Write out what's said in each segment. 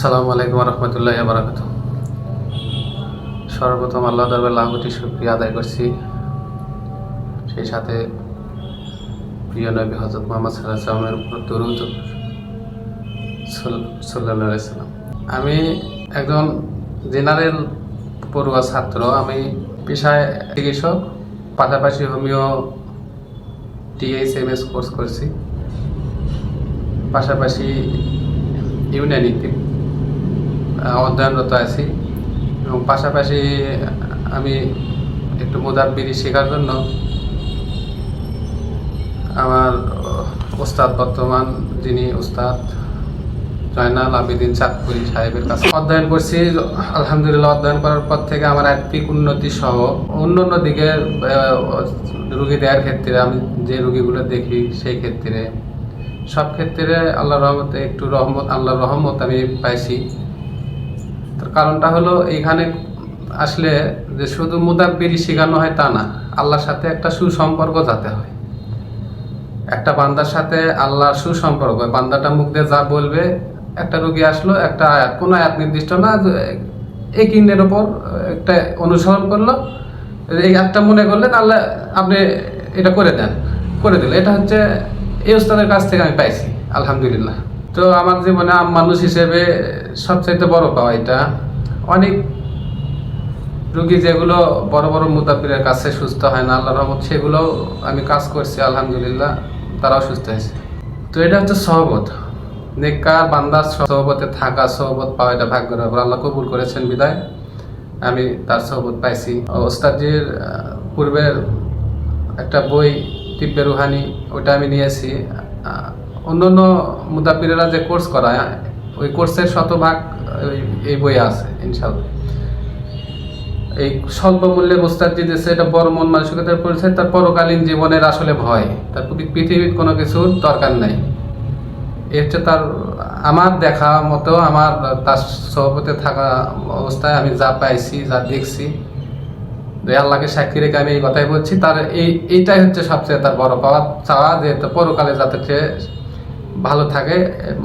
আসসালামু আলাইকুম রহমতুল্লাহ বারাকাত সর্বপ্রথম আল্লাহ দরবার লাখ কোটি শুক্রিয়া আদায় করছি। সেই সাথে প্রিয় নবী হজরত মোহাম্মদ সাল্লাহ সাল্লামের উপর দরুদ সাল্লাহ সাল্লাম আমি একজন জেনারেল পড়ুয়া ছাত্র, আমি পেশায় চিকিৎসক, পাশাপাশি homeo TH M S course করছি। পাশাপাশি ইউনানি অধ্যয়নরত আছি। এবং পাশাপাশি আমি একটু মুদাব্বিরি শেখার জন্য আমার ওস্তাদ বর্তমান যিনি ওস্তাদ জয়নাল আবেদিন চাঁদপুরি সাহেবের কাছে অধ্যয়ন করছি। আলহামদুলিল্লাহ অধ্যয়ন করার পর থেকে আমার আর্থিক উন্নতি সহ অন্য অন্য দিকে রুগী দেওয়ার ক্ষেত্রে আমি যে রুগীগুলো দেখি সেই ক্ষেত্রে সব ক্ষেত্রে আল্লাহ রহমতে একটু রহমত আল্লাহ রহমত আমি পাইছি। কারণটা হলো এখানে আসলে যে শুধু মুদাব্বিরি শেখানো হয় তা না, আল্লাহর সাথে একটা সুসম্পর্ক যাতে হয়। একটা বান্দার সাথে আল্লাহর সুসম্পর্ক বান্দাটা মুখ দিয়ে যা বলবে, একটা রুগী আসলো, একটা আয়াত, কোনো আয়াত নির্দিষ্ট না এই কিন্নের ওপর একটা অনুসরণ করল, এই একটা মনে করলে তাহলে আপনি এটা করে দেন, করে দিলে। এটা হচ্ছে এই ওস্তাদের কাছ থেকে আমি পাইছি, আলহামদুলিল্লাহ। তো আমার জীবনে আম মানুষ হিসেবে সবচাইতে বড় পাওয়া এটা অনেক রুগী যেগুলো বড় বড় মুতাব্বিরের কাছে সুস্থ হয় না আল্লাহ রহমত, সেগুলোও আমি কাজ করছি, আলহামদুলিল্লাহ, তারাও সুস্থ হয়েছে। তো এটা হচ্ছে সহবত। নেককার বান্দার সহবতে থাকা সহবত পাওয়া এটা ভাগ্যের ব্যাপার। আল্লাহ কবুল করেছেন বিদায়। আমি তার সহবত পাইছি। ওস্তাদজির পূর্বের একটা বই, তিব্বে রুহানি, ওটা আমি নিয়েছি। অন্য অন্য মুদাব্বিরেরা যে কোর্স করায় ওই কোর্সের শতভাগ এই বই আছে ইনশাল্লাহ এই স্বল্প মূল্যে মুস্তাদি দিয়েছে এটা বড় মন মানসিকতার পরিচয়, তার পরকালীন জীবনের আসলে ভয়, তার পৃথি- পৃথিবীর কোনো কিছুর দরকার নাই। এ হচ্ছে তার, আমার দেখা মতো, আমার তার সভাপতি থাকা অবস্থায় আমি যা পাইছি, যা দেখছি, যে আল্লাহকে সাক্ষী রেখে আমি এই কথাই বলছি, তার এই, এইটাই হচ্ছে সবচেয়ে তার বড় পাওয়া, চাওয়া, যে পরকালে যাতে ভালো থাকে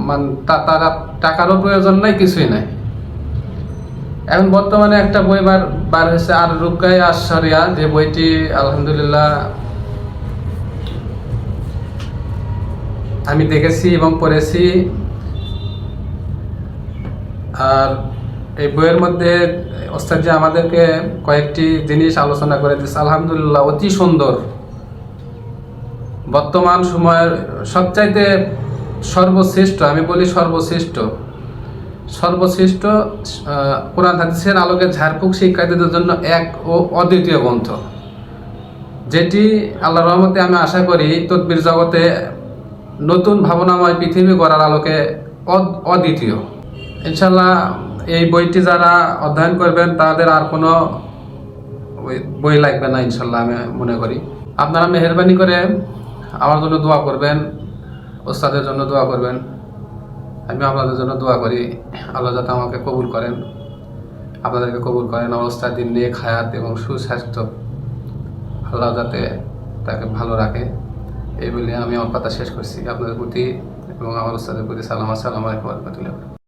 মানে তার টাকারও প্রয়োজন নাই, কিছুই নাই। এখন বর্তমানে একটা বই বার বার হয়েছে আর রুকাই আশারিয়া, যে বইটি আলহামদুলিল্লাহ আমি দেখেছি এবং পড়েছি। আর এই বইয়ের মধ্যে ওস্তাদ যে আমাদেরকে কয়েকটি জিনিস আলোচনা করে দিচ্ছে আলহামদুলিল্লাহ, অতি সুন্দর। বর্তমান সময়ের সবচাইতে সর্বশ্রেষ্ঠ, আমি বলি সর্বশ্রেষ্ঠ। সর্বশ্রেষ্ঠ কোরআন হাদিসের আলোকে ঝাড়ফুঁক শিক্ষার্থীদের জন্য এক ও অদ্বিতীয় গ্রন্থ। যেটি আল্লাহ রহমতে আমি আশা করি তদ্বির জগতে নতুন ভাবনাময় পৃথিবী গড়ার আলোকে অদ- অদ্বিতীয়। ইনশাল্লাহ এই বইটি যারা অধ্যয়ন করবেন, তাদের আর কোনো বই লাগবে না ইনশাল্লাহ আমি মনে করি। আপনারা মেহরবানি করে আমার জন্য দোয়া করবেন। ওস্তাদের জন্য দোয়া করবেন। আমি আপনাদের জন্য দোয়া করি। আল্লাহ যাতে আমাকে কবুল করেন। আপনাদেরকে কবুল করেন। অবস্থা, দিন নিয়ে খায়াত এবং সুস্বাস্থ্য। আল্লাহ যাতে তাকে ভালো রাখে। এই বলে আমি আমার কথা শেষ করছি। আপনাদের প্রতি এবং আমার ওস্তাদের প্রতি সালাম, আসসালাম আলাইকুম রহমতুল্লাহ